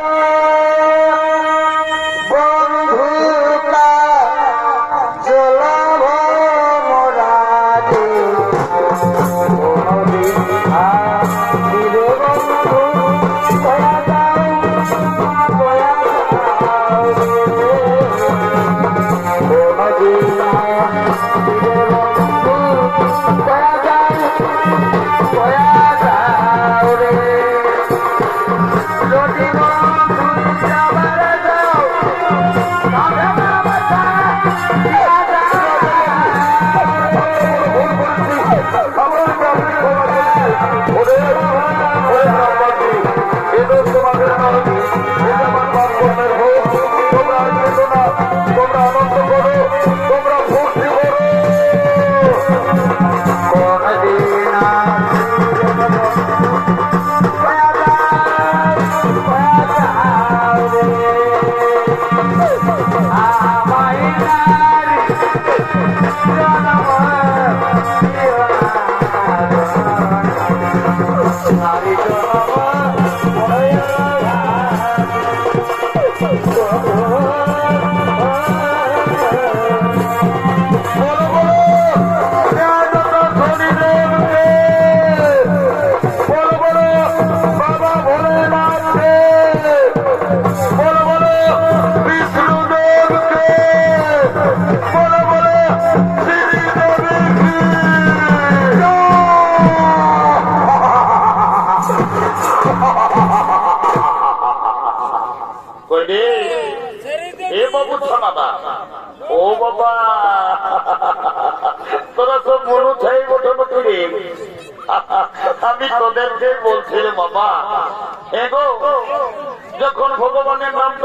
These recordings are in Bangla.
you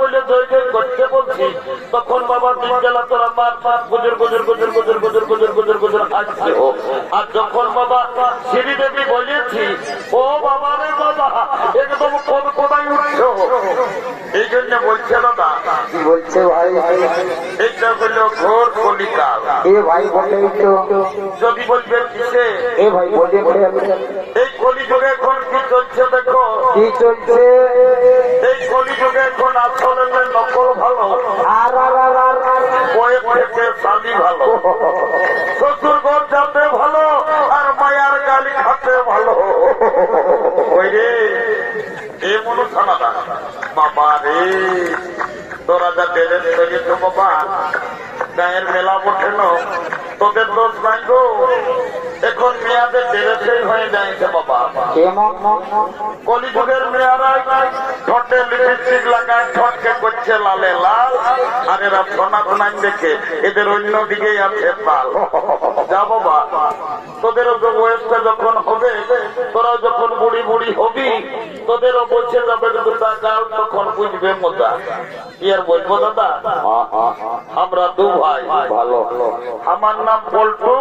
বলে জয় করতে বলছি, তখন বাবা বিজ্ঞালা তোরা মার মার গুজর গুজর গুজর গুজর গুজর গুজর গুজর আসছে আর যখন বাবা শ্রীদেবী বলেছি, ও বাবা রে এই জন্য বলছে দাদা কি বলছে ভাই? ভাই এইটা হলো ঘোর কলিকাল এ ভাই বলে তো। যদি বলবেন কিসে? এ ভাই বলে বলে এই কলিযুগে এখন কি চলছে দেখো? কি চলছে? এই কলিযুগে এখন আসলে দোষ নাই গো এখন মেয়াদের দেরেছেই হয়ে যাইছে বাবা। কলিযুগের মেয়েরাই ঠোঁটে লিপস্টিক লাগায় করছে লালে লাল আর এরা দেখে এদের অন্য আছে পাল। যা বাবা তোদেরও তো বয়সটা যখন হবে তোরা যখন বুড়ি বুড়ি হবি তোদেরও বসে যাবে দুটা গাল তখন বুঝবে মজা। কি আর বলব দাদা? আমরা দু ভাই। ভালো। আমার নাম পল্টু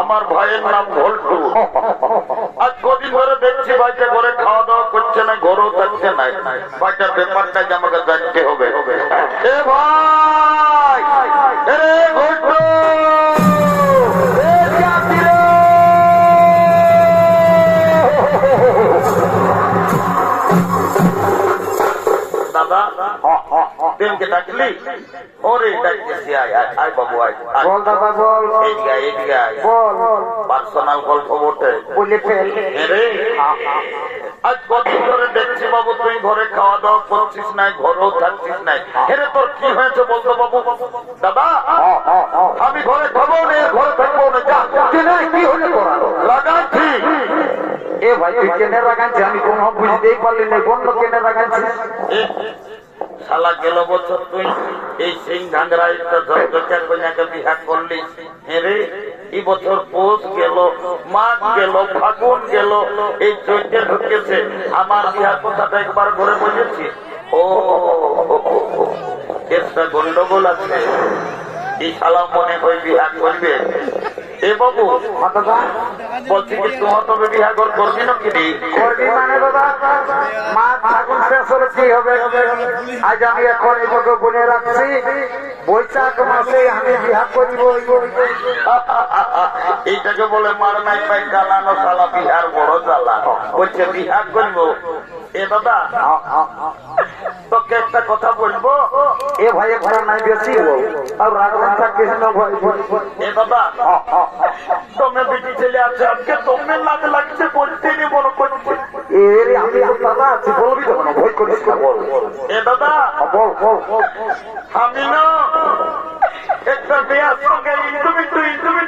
আমার ভাইয়ের নাম ভল্টু। আজ কদিন ধরে দেখছি ভাইটা ঘরে খাওয়া দাওয়া করছে না ঘরেও থাকছে না। ভাইটার ব্যাপারটা যে আমাকে সামনে থাকতে হবে ওরে বাবু আয় বল দাদা বল। পার্সোনাল গল্প বটে। আজ কদিন ধরে দেখছি বাবু তুই ঘরে খাওয়া দাওয়া করছিস নাই ঘরেও থাকছিস নাই। হেরে তোর কি হয়েছে বলতো বাবু? দাদা আমি ঘরে খাব না ঘরে থাকব না যা। কি হলে তোরা? লাগাচ্ছি এ ভাই তুই কেনে রাখাচ্ছি আমি কোনো বুঝতেই পারলি না বন্ধ কেনে রাখাচ্ছি শালা গেল বছর তুই এই সিং ঘাংরা একটা ঝকঝকা কন্যাকে বিহা করলি। হেরে এই বছর পৌষ গেল, মাঘ গেল, ফাগুন গেল, এই চৈত্রে ঢুকেছে। আমার ইহা কথাটা একবার ঘরে বলেছি। ও, একটা গন্ডগোল আছে। এই শালা মনে হয় বিহা করবে। এ বাবু দাদা বলছি কি তোমার তবে বিহা ঘর করবি না? কি করবি মানে দাদা? মা ফাগুন শেষ হলে কি হবে? আজ আমি এখন এটাকে বলে রাখছি। বৈশাখ মাসে আমি বিহা করিব। এইটাকে বলে মার নাই পাই জ্বালানো সালা বিহার বড় জ্বালা বলছে বিহার করব? এ দাদা তোকে একটা কথা বলব? এ ভাই ঘোড়া নাই বেশি আর রাগবান থাকিস না ভাই। এ বাবা তোমে বেটি ছেলে আছে আজকে তোমে লাগ লাগছে বলতে নি মনে করছে। এর আমি দাদা আছি বলবি তো না ভয় করিস না বল। এ দাদা বল বল বল। আমি না একটা মেয়ের সঙ্গে ইন্টুমিন্টু ইন্টুমিন্টু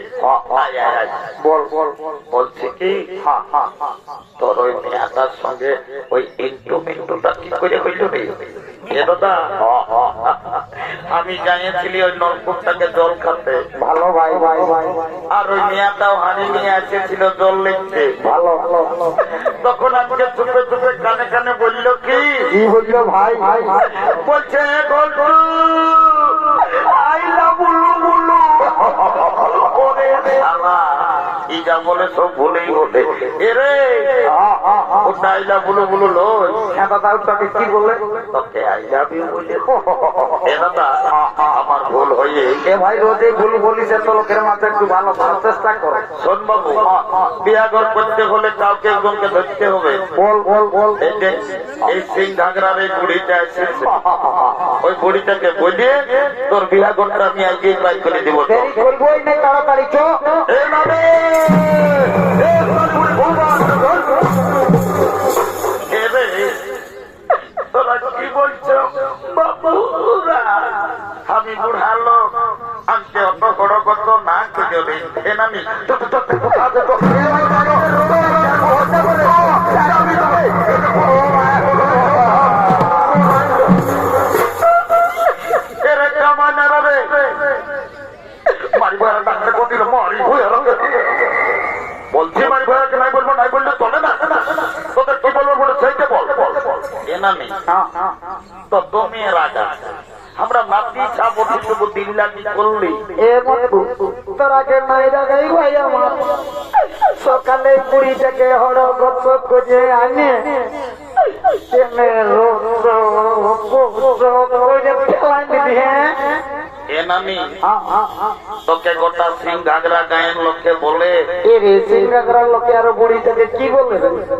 বল বল বল। কি তোর ওই মেয়াটার সঙ্গে ওই ইন্ট্রুমেন্টটা কি করে হইল রে? দাদা আমি জানিয়েছিলি ওই নলকূপটাকে জল খাতে। ভালো ভাই ভাই ভাই। আর ওই মেয়াটাও হানি নিয়ে এসেছিল জল লিখতে। ভালো ভালো তখন আমাকে চুপে চুপে কানে কানে বলল কি? বলল ভাই ভাই ভাই? বলছে গল্পু যা বলে সব ভুলেই বলে এরে লোক ওটা আইলা বুলু বুলু ওটাকে কি বলে তোকে আইলা বলে। এ দাদা ভুল হয়ে এ ভাই রোজে ভুল বলিস তো লোকের মাঝে একটু ভালো ভালো চেষ্টা কর। শোন বাবু বিয়াঘর করতে হলে কাউকে একজনকে ধরতে হবে। বল বল বল। এই সিং ঘাগরার এই বুড়িটা এসেছে। ওই বুড়িটাকে বলিয়ে তোর বিয়া ঘরটা আমি আজকে পাই করে দিব তাড়াতাড়ি চো। এ বাবে! এ তোর বুড়ি বৌমা! এ রে, তোরা কি বলছো? বাবুরা! আমি বুড়া লোক। আনতে অত বড় কত না বলছি মারি ভয়াকে নাই বলব নাই বললে চলে না। তোদের কি বলব বলে সেইটা নামি? তো দমে রাজা। করলি। সকালে বুড়িটাকে হড় গপ করে আনে। রোজ দিবি। হ্যাঁ এ নামি হ্যাঁ, হ্যাঁ, হ্যাঁ। তোকে গোটা সিং ঘাগরা গায়ের লোককে বলে এ রে সিংহাগড়ার লোকে আরও বুড়িটাকে কি বলে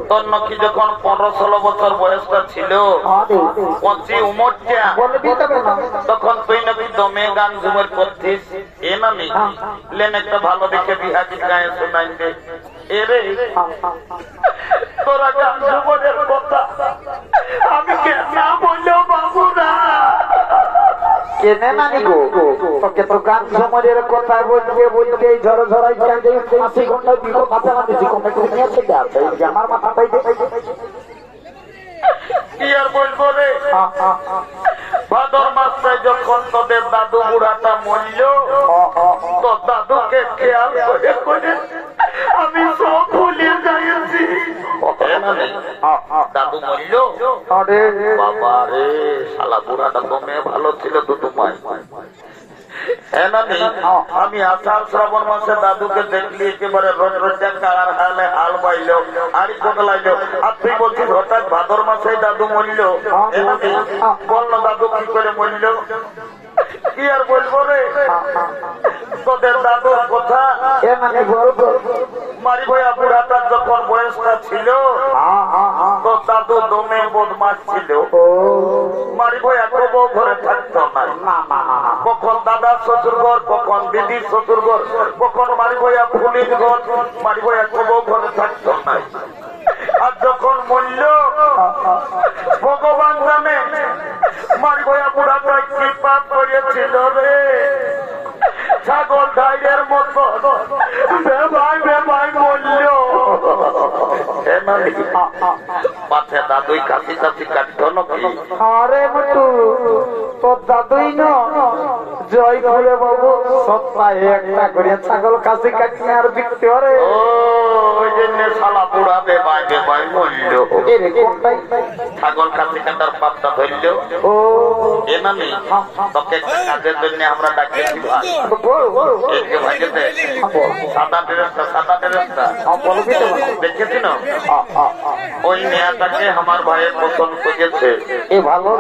তোর নাকি যখন পনেরো ষোলো বছর বয়সটা ছিল রে, উমরটা তখন তুই নাকি দমে গান ঝুমের করছিস? এ নামি লেন একটা ভালো দেখে বিহাজি গায়ে শোনাই দে। এরে। তোরা গান ঝুমরের কথা আমি কে না বললেও বাবু না? কেনে নানি গো তোকে তো গান সময়ের কথা বলতে বলতে এই ঝড় ঝড়াই কাজে আশি ঘণ্টা বিগো মাথা না দিছি নিয়ে থেকে আসে আমার মাথাটাই কি আর বলব রে? ভাদর মাসে যখন তোদের দাদু বুড়াটা মরল তো দাদুকে খেয়াল করে করে আমি সব ভুলে যাইছি দাদু মরল আরে। বাবা রে শালা বুড়াটা দমে ভালো ছিল দুটো মাই হ্যাঁ আমি আষাঢ় শ্রাবণ মাসে দাদুকে দেখলি একেবারে রোজ রোজ হালে হাল বাইলো আড়ি কোটলাইলো আর তুই বলছিস হঠাৎ ভাদর মাসে দাদু মরল? হ্যাঁ বলল দাদু কি করে মরল? কি আর বলব রে? তোদের দাদুর কথা মানে মারি ভয়া বয়সটা ছিল। হ্যাঁ তো দমে বদমাস ছিল। ঘরে থাকতো কখন দাদা শ্বশুর ঘর কখন দিদি শ্বশুর ঘর কখন মারি ভয়া ফুলির ঘর মারি ভয়া কবো ঘরে থাকতো নাই আর যখন মূল্য ভগবান নামে মারি ভয়া বুড়াটা কৃপা করেছিল রে। ছাগল ধাইয়ের মতো। বেবাই বেবাই মূল্য মাথে দাদুই কাশি কাশি কাটতো নাকি? আরে দাদুই ন? জয় করে বাবু সপ্তাহে একটা করে ছাগল কাশি কাটলে আর বিকতে পারে ও ওই জন্য শালা বুড়া বেবাই বেবাই মরল। ছাগল কাছে কাটার পাত্তা ধরল। ও। এ নামি তোকে একটা কাজের জন্য আমরা ডাকিয়েছি ভাই বল বল এই যে ভাইকে সাদা ড্রেসটা। সাদা ড্রেসটা দেখেছি না। ওই মেয়াটাকে আমার ভাইয়ের পছন্দ করেছে এ ভালো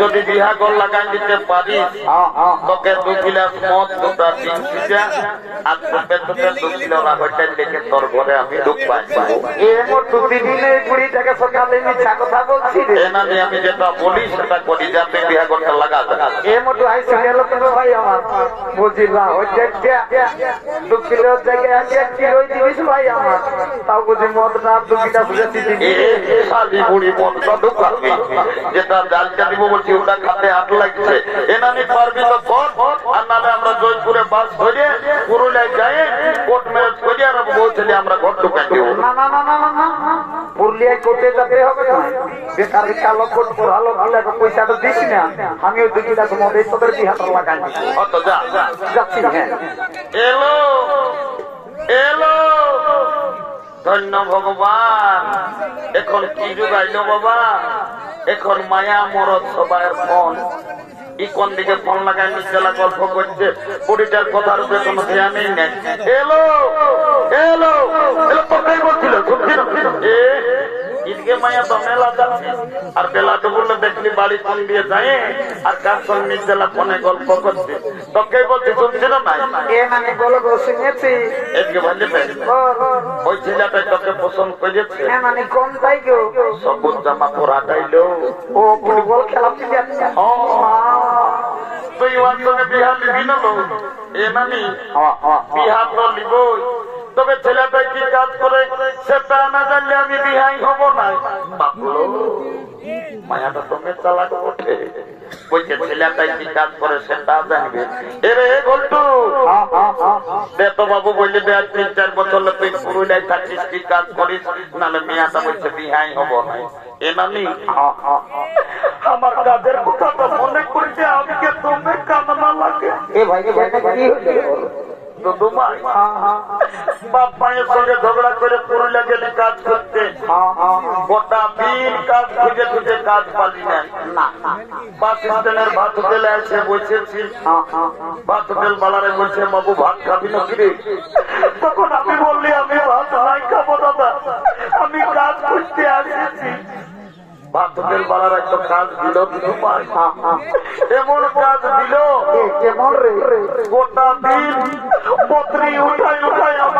যদি বিহা গোল লাগাই দিতে পারিস। তোকে দু গিলাস মদ দুটা তিন সিজা আর তোকে তোকে দু কিলো দেখে তোর ঘরে আমি ঢুক পাই। এ মোর কুড়ি টাকা সকালে মিথ্যা কথা বলছি না যে আমি যেটা বলি সেটা করি যাতে বিহা গোলটা লাগা যায় হাই ভাই আমার। বুঝিলা ওই দু কিলো জায়গায় এক কিলো দিবিস ভাই আমার। তাও বুঝি মদটা দু কিটা বুঝেছি এ শালি বুড়ি মনটা ঢুকাবি যেটা জালটা দিব বলছি ওটা খাতে হাত লাগছে এনানি পারবি তো কর আর নাহলে আমরা জয়পুরে বাস ধরে পুরুলিয়ায় যাই কোর্ট ম্যারেজ করি আর বউ আমরা ঘর ঢুকাই দিব না না না না না না পুরুলিয়ায় কোর্টে যেতে হবে না বেকার কালো কোর্ট পড়ালো ভালো পয়সাটা দিস না। আমি ওই দু মধ্যে তোদের বিহাটা লাগাই অত যা যা। যাচ্ছি হ্যাঁ। এলো ধন্য ভগবান। এখন কি যুগাইল বাবা? এখন মায়া, মরদ সবার ফোন ইকন কোন দিকে ফোন লাগাই নিচেলা গল্প করছে? বুড়িটার কথার উপরে কোনো ধ্যানই নেই। এলো এলো এলো কোথায় বলছিল ঈদকে মায়া তো মেলা যাচ্ছে আর বেলাতে বললে দেখলি বাড়ি ফোন দিয়ে যায়? আর কার সঙ্গে নিচেলা ফোনে গল্প করছে? তোকেই বলছি শুনছিল না? এ মানে বলো গো শুনেছি। এদিকে ভালো ওই ছেলেটা তোকে পছন্দ করেছে। এ মানে কোন তাই গো। সবুজ জামা পরা গাইলো। ও ফুটবল খেলাতে যাচ্ছে ও তুই ওর সঙ্গে বিহা নিবি না লো? এ নানি বিহা তো নিবই। তবে ছেলেটা কি কাজ করে সেটা না জানলে আমি বিহাই হব না বাবলো মায়াটা তোকে চালাক ওঠে বলছে ছেলেটা কি কাজ করে সেটা জানবে। এরে ঘন্টু দে বাবু বললে দে তিন চার বছর তুই পুরুলিয়ায় থাকিস কি কাজ করিস? নাহলে মেয়াটা বলছে বিহাই হব না এ নানি আমার কাজের কথা মনে করছে আমি কে তুমি কান্না লাগে? এ ভাই কি হলো দুদু মাই বাপ মায়ের সঙ্গে ঝগড়া করে পুরুলিয়া গেলে কাজ করতে গোটা দিন কাজ খুঁজে খুঁজে কাজ পালি না বাস স্ট্যান্ডের ভাত হোটেলে এসে বসেছি। ভাত হোটেল বালারে বলছে বাবু ভাত খাবি না কিরে তখন আমি বললি আমি ভাত নাই খাব দাদা। আমি কাজ করতে আসেছি। হোটেল বালার একটা কাজ দিল এমন কাজ দিল। কেমন রে? গোটা দিন পত্রী উঠাই উঠাই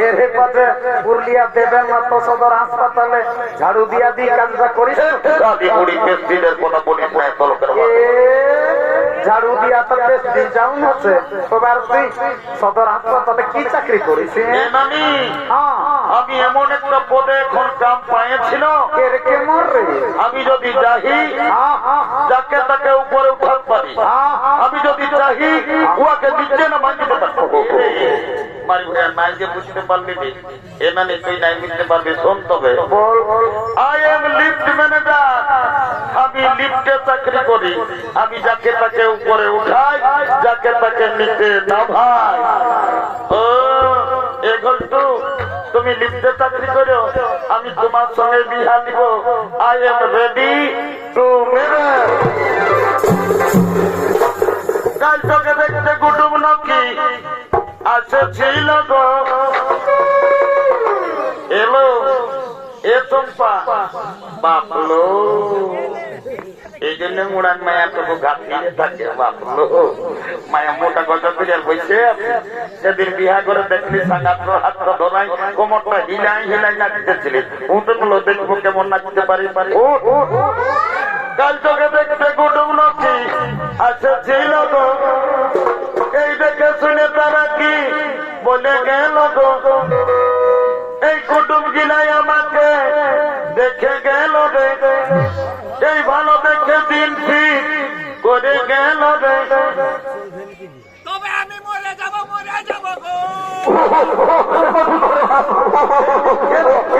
এরে পাশে পুরুলিয়া দেবেন মাত্র সদর হাসপাতালে ঝাড়ু দিয়া দিয়ে কাজটা করিস গালি মুড়ি পেস্টিদের কথা বলিস না এত লোকের এ, মাঝে। ঝাড়ু দিয়া তো বেশ দিন যাউন হচ্ছে এবার তুই সদর হাসপাতালে কি চাকরি করিস এ? নানি হ্যাঁ। আমি এমন একটা পদে এখন কাম পাইছিল আমি যদি যাহি হ্যাঁ হ্যাঁ যাকে তাকে উপরে উঠাতে পারি। আমি যদি চাহি উহাকে নিচে না ভাঙিতে পারব মারি নাই বুঝতে পারলি নি? এ মানে তুই নাই বুঝতে পারবি শোন তবে। আই এম লিফট ম্যানেজার আমি লিফটে চাকরি করি। আমি যাকে তাকে উপরে উঠাই যাকে তাকে নিচে নামাই। ও এগল্টু তুমি লিফটে চাকরি করো আমি তোমার সঙ্গে বিহা দিব I am ready to marriage কাল তোকে দেখতে কুটুম নাকি। আছে ছিল গো। এলো, এ চম্পা। বাপলো। এই জন্য মুড়ান মায়া তবু ঘাটিয়ে থাকে, বাপলো। মায়া মোটা কথা করে বসে আছে। সেদিন বিহা করে দেখলি সাঙ্গাত্র হাত ধরাই কোমরটা হিলাই হিলাই নাচতেছিলি। উঠে গুলো দেখব কেমন নাচতে পারি পারি। কাল তোকে দেখতে কুটুম নাকি আছে ছিল গো। কি? বলে গেল এই কুটুম জিলাই আমাকে দেখে গেল এই ভালো দেখে দিন করে গেল রে। তবে আমি মরে মরে